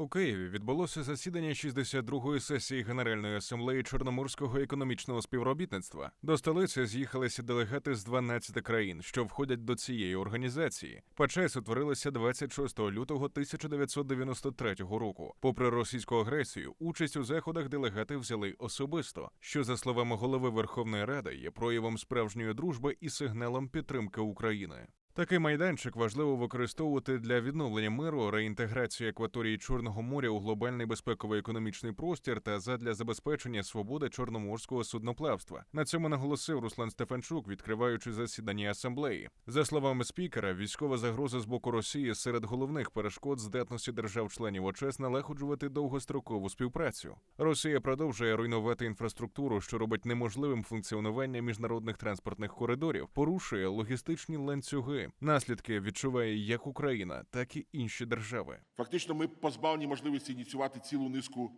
У Києві відбулося засідання 62-ї сесії Генеральної асамблеї Чорноморського економічного співробітництва. До столиці з'їхалися делегати з 12 країн, що входять до цієї організації. ПАЧЕС утворилася 26 лютого 1993 року. Попри російську агресію, участь у заходах делегати взяли особисто, що за словами голови Верховної Ради є проявом справжньої дружби і сигналом підтримки України. Такий майданчик важливо використовувати для відновлення миру, реінтеграції акваторії Чорного моря у глобальний безпековий економічний простір та задля забезпечення свободи чорноморського судноплавства. На цьому наголосив Руслан Стефанчук, відкриваючи засідання асамблеї. За словами спікера, військова загроза з боку Росії серед головних перешкод здатності держав-членів ОЧЕС налагоджувати довгострокову співпрацю. Росія продовжує руйнувати інфраструктуру, що робить неможливим функціонування міжнародних транспортних коридорів, порушує логістичні ланцюги. Наслідки відчуває як Україна, так і інші держави. Фактично, ми позбавлені можливості ініціювати цілу низку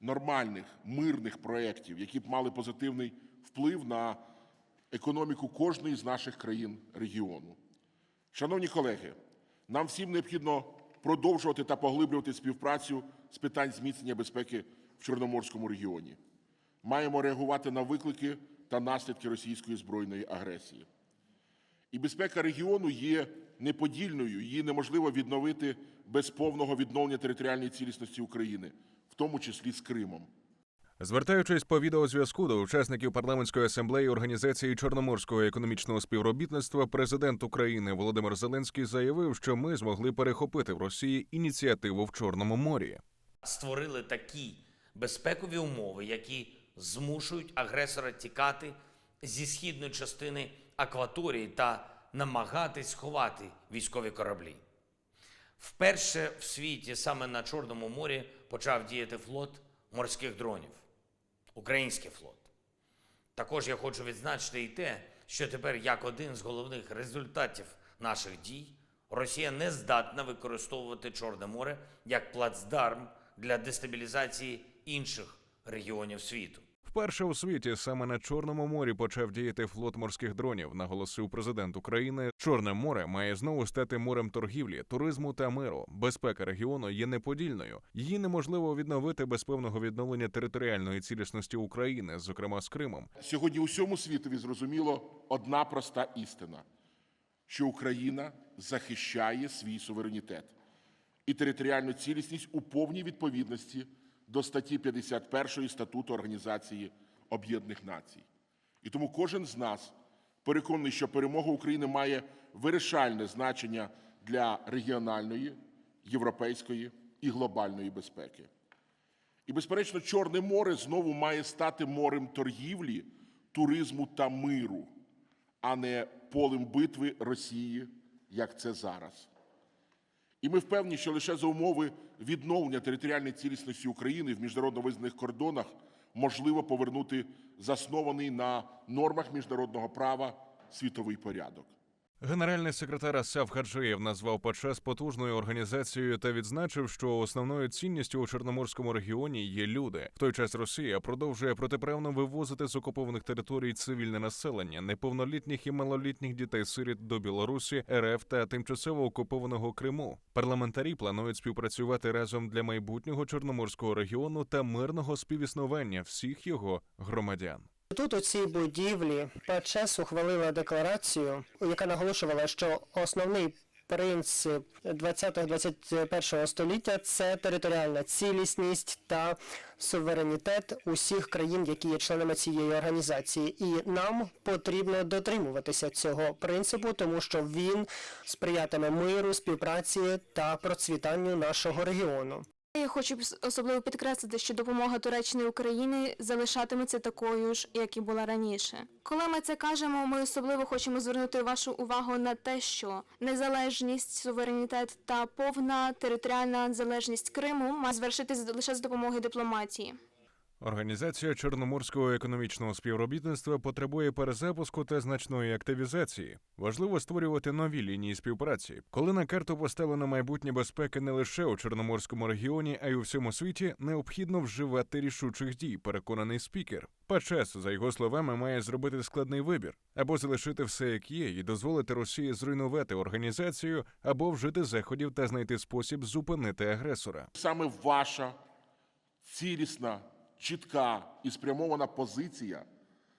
нормальних мирних проєктів, які б мали позитивний вплив на економіку кожної з наших країн регіону. Шановні колеги, нам всім необхідно продовжувати та поглиблювати співпрацю з питань зміцнення безпеки в Чорноморському регіоні. Маємо реагувати на виклики та наслідки російської збройної агресії. І безпека регіону є неподільною, її неможливо відновити без повного відновлення територіальної цілісності України, в тому числі з Кримом. Звертаючись по відеозв'язку до учасників парламентської асамблеї організації Чорноморського економічного співробітництва, президент України Володимир Зеленський заявив, що ми змогли перехопити в Росії ініціативу в Чорному морі. створили такі безпекові умови, які змушують агресора тікати зі східної частини акваторії та намагатись сховати військові кораблі. Вперше в світі саме на Чорному морі почав діяти флот морських дронів, український флот. Також я хочу відзначити і те, що тепер як один з головних результатів наших дій Росія не здатна використовувати Чорне море як плацдарм для дестабілізації інших регіонів світу. Вперше у світі саме на Чорному морі почав діяти флот морських дронів, наголосив президент України. Чорне море має знову стати морем торгівлі, туризму та миру. Безпека регіону є неподільною. Її неможливо відновити без певного відновлення територіальної цілісності України, зокрема з Кримом. Сьогодні усьому світові зрозуміло одна проста істина, що Україна захищає свій суверенітет і територіальну цілісність у повній відповідності до статті 51 статуту Організації Об'єднаних Націй. І тому кожен з нас переконаний, що перемога України має вирішальне значення для регіональної, європейської і глобальної безпеки. І, безперечно, Чорне море знову має стати морем торгівлі, туризму та миру, а не полем битви Росії, як це зараз. І ми впевнені, що лише за умови відновлення територіальної цілісності України в міжнародно визнаних кордонах можливо повернути заснований на нормах міжнародного права світовий порядок. Генеральний секретар Асав Хаджиєв назвав ПАЧЕС потужною організацією та відзначив, що основною цінністю у Чорноморському регіоні є люди. В той час Росія продовжує протиправно вивозити з окупованих територій цивільне населення, неповнолітніх і малолітніх дітей сиріт до Білорусі, РФ та тимчасово окупованого Криму. Парламентарі планують співпрацювати разом для майбутнього чорноморського регіону та мирного співіснування всіх його громадян. Тут у цій будівлі ПЧС ухвалила декларацію, яка наголошувала, що основний принцип 20-21 століття це територіальна цілісність та суверенітет усіх країн, які є членами цієї організації. І нам потрібно дотримуватися цього принципу, тому що він сприятиме миру, співпраці та процвітанню нашого регіону. Я хочу особливо підкреслити, що допомога Туреччини Україні залишатиметься такою ж, як і була раніше. Коли ми це кажемо, ми особливо хочемо звернути вашу увагу на те, що незалежність, суверенітет та повна територіальна залежність Криму має звершитися лише з допомогою дипломатії. Організація Чорноморського економічного співробітництва потребує перезапуску та значної активізації. Важливо створювати нові лінії співпраці. Коли на карту поставлено майбутнє безпеки не лише у Чорноморському регіоні, а й у всьому світі, необхідно вживати рішучих дій, переконаний спікер. Пачес, за його словами, має зробити складний вибір або залишити все як є і дозволити Росії зруйнувати організацію, або вжити заходів та знайти спосіб зупинити агресора. Саме ваша цілісна, чітка і спрямована позиція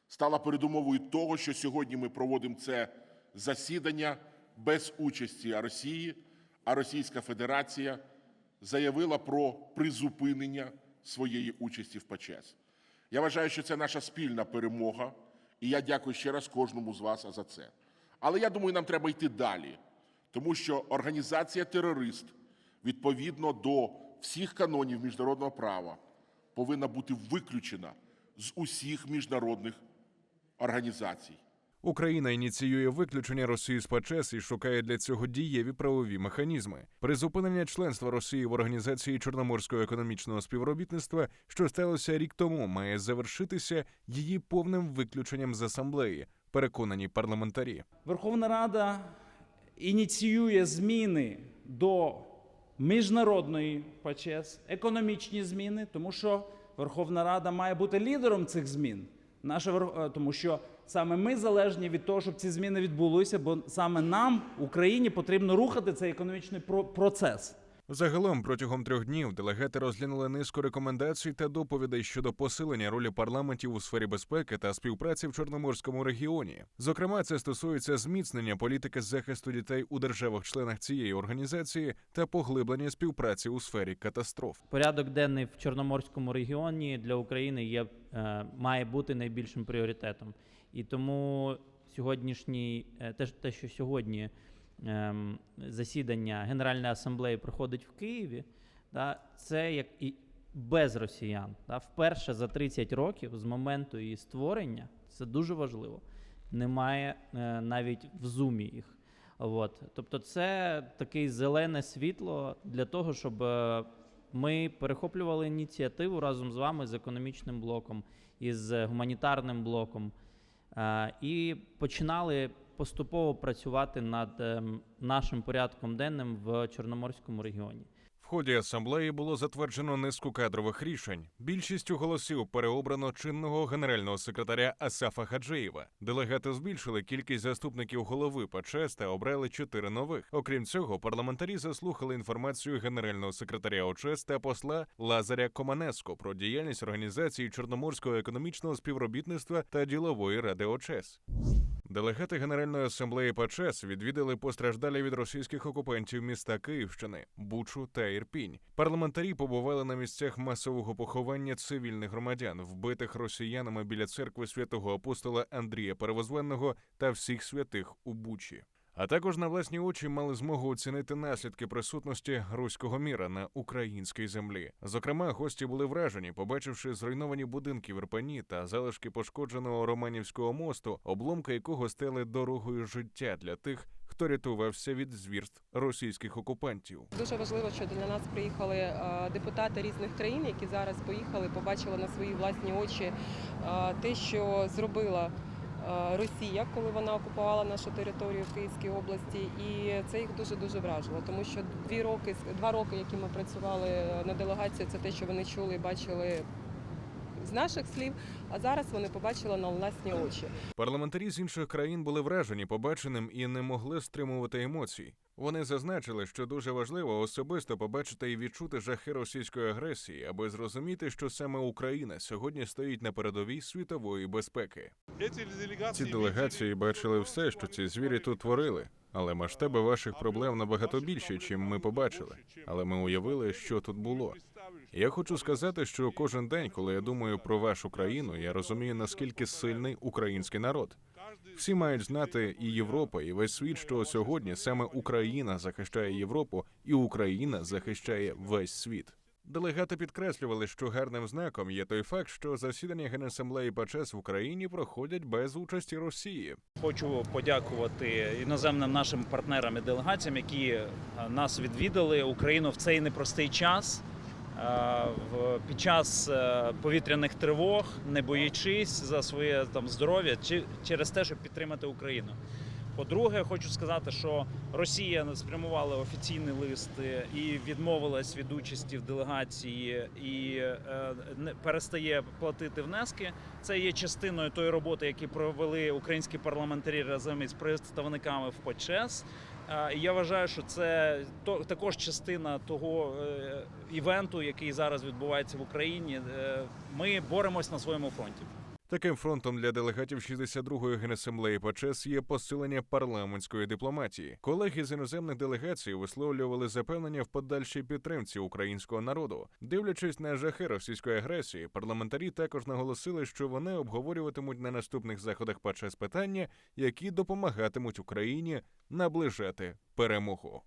стала передумовою того, що сьогодні ми проводимо це засідання без участі Росії, а Російська Федерація заявила про призупинення своєї участі в ПАЧЕС. Я вважаю, що це наша спільна перемога, і я дякую ще раз кожному з вас за це. Але я думаю, нам треба йти далі, тому що організація терорист відповідно до всіх канонів міжнародного права повинна бути виключена з усіх міжнародних організацій. Україна ініціює виключення Росії з ПАЧЕС і шукає для цього дієві правові механізми. Призупинення членства Росії в організації Чорноморського економічного співробітництва, що сталося рік тому, має завершитися її повним виключенням з асамблеї. Переконані парламентарі. Верховна Рада ініціює зміни до міжнародної ПАЧЕС, економічні зміни, тому що Верховна Рада має бути лідером цих змін. Наша е, тому що саме ми залежні від того, щоб ці зміни відбулися, бо саме нам, Україні, потрібно рухати цей економічний про- процес. Загалом протягом трьох днів делегати розглянули низку рекомендацій та доповідей щодо посилення ролі парламентів у сфері безпеки та співпраці в Чорноморському регіоні. Зокрема, це стосується зміцнення політики захисту дітей у державах-членах цієї організації та поглиблення співпраці у сфері катастроф. Порядок денний в Чорноморському регіоні для України є, е, має бути найбільшим пріоритетом. І тому сьогоднішній, е, те, те, що сьогодні засідання Генеральної асамблеї проходить в Києві, да, це як і без росіян. Да, вперше за 30 років з моменту її створення, це дуже важливо. Немає е, навіть в зумі їх. От. Тобто, це таке зелене світло для того, щоб е, ми перехоплювали ініціативу разом з вами з економічним блоком і з гуманітарним блоком, е, і починали поступово працювати над ем, нашим порядком денним в Чорноморському регіоні. В ході асамблеї було затверджено низку кадрових рішень. Більшістю голосів переобрано чинного генерального секретаря Асафа Хаджиєва. Делегати збільшили кількість заступників голови ПАЧЕС та обрали чотири нових. Окрім цього, парламентарі заслухали інформацію генерального секретаря ОЧЕС та посла Лазаря Команеско про діяльність організації Чорноморського економічного співробітництва та ділової ради ОЧЕС. Делегати Генеральної асамблеї ПАЧЕС відвідали постраждалі від російських окупантів міста Київщини, Бучу та Ірпінь. Парламентарі побували на місцях масового поховання цивільних громадян, вбитих росіянами біля церкви святого апостола Андрія Перевозвенного та всіх святих у Бучі. А також на власні очі мали змогу оцінити наслідки присутності руського міра на українській землі. Зокрема, гості були вражені, побачивши зруйновані будинки в Ірпені та залишки пошкодженого Романівського мосту, обломки якого стали дорогою життя для тих, хто рятувався від звірств російських окупантів. Дуже важливо, що для нас приїхали е, депутати різних країн, які зараз поїхали, побачили на свої власні очі е, те, що зробила Росія, коли вона окупувала нашу територію в Київській області, і це їх дуже дуже вражило, тому що дві роки, два роки, які ми працювали на делегації, це те, що вони чули і бачили з наших слів. А зараз вони побачили на власні очі. Парламентарі з інших країн були вражені побаченим і не могли стримувати емоцій. Вони зазначили, що дуже важливо особисто побачити і відчути жахи російської агресії, аби зрозуміти, що саме Україна сьогодні стоїть на передовій світової безпеки. Ці делегації бачили все, що ці звірі тут творили. Але масштаби ваших проблем набагато більші, чим ми побачили. Але ми уявили, що тут було. Я хочу сказати, що кожен день, коли я думаю про вашу країну, я розумію, наскільки сильний український народ. Всі мають знати і Європа, і весь світ, що сьогодні саме Україна захищає Європу, і Україна захищає весь світ. Делегати підкреслювали, що гарним знаком є той факт, що засідання Генасамблеї ПАЧЕС в Україні проходять без участі Росії. Хочу подякувати іноземним нашим партнерам і делегаціям, які е, нас відвідали Україну в цей непростий час. В, під час е, повітряних тривог, не боячись за своє там здоров'я, чи через те, щоб підтримати Україну. По-друге, хочу сказати, що Росія спрямувала офіційний лист і відмовилась від участі в делегації і е, перестає платити внески. Це є частиною тої роботи, яку провели українські парламентарі разом із представниками в ПОЧЕС. Е, я вважаю, що це також частина того е, івенту, який зараз відбувається в Україні. Ми боремось на своєму фронті. Таким фронтом для делегатів 62-ї генасамблеї ПАЧЕС є посилення парламентської дипломатії. Колеги з іноземних делегацій висловлювали запевнення в подальшій підтримці українського народу. Дивлячись на жахи російської агресії, парламентарі також наголосили, що вони обговорюватимуть на наступних заходах ПАЧЕС питання, які допомагатимуть Україні наближати перемогу.